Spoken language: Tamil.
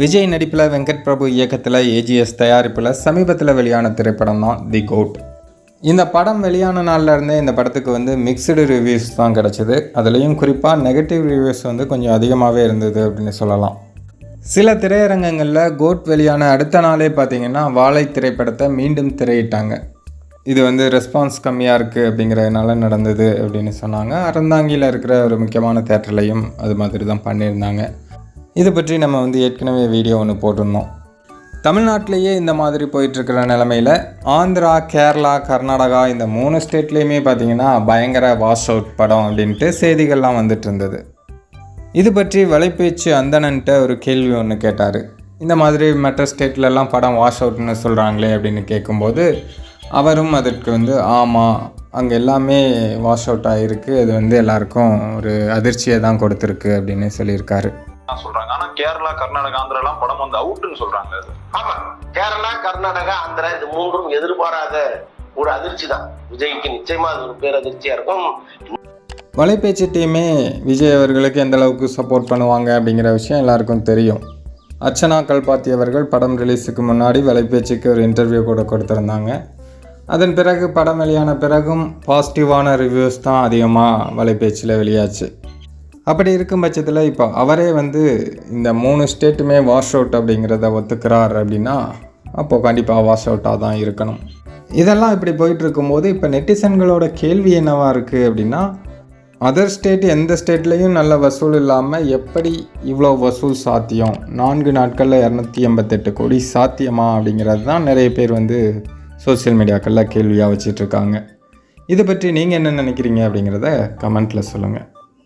விஜய் நடிப்பில் வெங்கட் பிரபு இயக்கத்தில் ஏஜிஎஸ் தயாரிப்பில் சமீபத்தில் வெளியான திரைப்படம் தான் தி கோட். இந்த படம் வெளியான நாள்லேருந்தே இந்த படத்துக்கு வந்து மிக்சடு ரிவ்யூஸ் தான் கிடச்சிது. அதுலேயும் குறிப்பாக நெகட்டிவ் ரிவ்யூஸ் வந்து கொஞ்சம் அதிகமாகவே இருந்தது அப்படின்னு சொல்லலாம். சில திரையரங்கங்களில் கோட் வெளியான அடுத்த நாளே பார்த்தீங்கன்னா வாழை திரைப்படத்தை மீண்டும் திரையிட்டாங்க. இது வந்து ரெஸ்பான்ஸ் கம்மியாக இருக்குது அப்படிங்கிறதுனால நடந்தது அப்படின்னு சொன்னாங்க. அறந்தாங்கியில் இருக்கிற ஒரு முக்கியமான தேட்டர்லையும் அது மாதிரி தான் பண்ணியிருந்தாங்க. இது பற்றி நம்ம வந்து ஏற்கனவே வீடியோ ஒன்று போட்டிருந்தோம். தமிழ்நாட்டிலேயே இந்த மாதிரி போயிட்டுருக்கிற நிலமையில் ஆந்திரா கேரளா கர்நாடகா இந்த மூணு ஸ்டேட்லேயுமே பார்த்தீங்கன்னா பயங்கர வாஷ் அவுட் படம் அப்படின்ட்டு செய்திகள்லாம் வந்துட்டு இருந்தது. இது பற்றி வலைப்பேச்சு அந்தணன்ட்ட ஒரு கேள்வி ஒன்று கேட்டார். இந்த மாதிரி மற்ற ஸ்டேட்லலாம் படம் வாஷ் அவுட்னு சொல்கிறாங்களே அப்படின்னு கேட்கும்போது அவரும் அதற்கு வந்து ஆமாம் அங்கே எல்லாமே வாஷ் அவுட் ஆகிருக்கு அது வந்து எல்லாருக்கும் ஒரு அதிர்ச்சியை தான் கொடுத்துருக்கு அப்படின்னு சொல்லியிருக்காரு. சொல்றாங்க. ஆனா கேரளா கர்நாடகா ஆந்திரா எல்லாம் படம் வந்து அவுட்னு சொல்றாங்க. அது ஆமா. கேரளா கர்நாடகா ஆந்திரா இது மூன்றும் எதிர்பாராத ஒரு அதிர்ச்சி தான். விஜய்க்கு நிச்சயமா அது ஒரு பேரதிர்ச்சியா இருக்கும். வலைபேச்சு டீமே விஜய் அவர்களுக்கு எந்த அளவுக்கு சப்போர்ட் பண்ணுவாங்க அப்படிங்கிற விஷயம் எல்லாருக்கும் தெரியும். அர்ச்சனா கல்பாத்தி அவர்கள் படம் ரிலீஸுக்கு முன்னாடி வலைபேச்சுக்கு ஒரு இன்டர்வியூ கூட கொடுத்துருந்தாங்க. அதன் பிறகு படம் வெளியான பிறகும் பாசிட்டிவான ரிவ்யூஸ் தான் அதிகமாக வலைபேச்சில் வெளியாச்சு. அப்படி இருக்கும் பட்சத்தில் இப்போ அவரே வந்து இந்த மூணு ஸ்டேட்டுமே வாஷ் அவுட் அப்படிங்கிறத ஒத்துக்கிறார் அப்படின்னா அப்போது கண்டிப்பாக வாஷ் அவுட்டாக தான் இருக்கணும். இதெல்லாம் இப்படி போயிட்டு இருக்கும்போது இப்போ நெட்டிசன்களோட கேள்வி என்னவாக இருக்குது அப்படின்னா அதர் ஸ்டேட் எந்த ஸ்டேட்லேயும் நல்ல வசூல் இல்லாமல் எப்படி இவ்வளோ வசூல் சாத்தியம்? நான்கு நாட்களில் இரநூத்தி எண்பத்தெட்டு கோடி சாத்தியமா அப்படிங்கிறது தான் நிறைய பேர் வந்து சோஷியல் மீடியாக்களில் கேள்வியாக வச்சிட்ருக்காங்க இதை பற்றி நீங்கள் என்ன நினைக்கிறீங்க அப்படிங்கிறத கமெண்ட்டில் சொல்லுங்கள்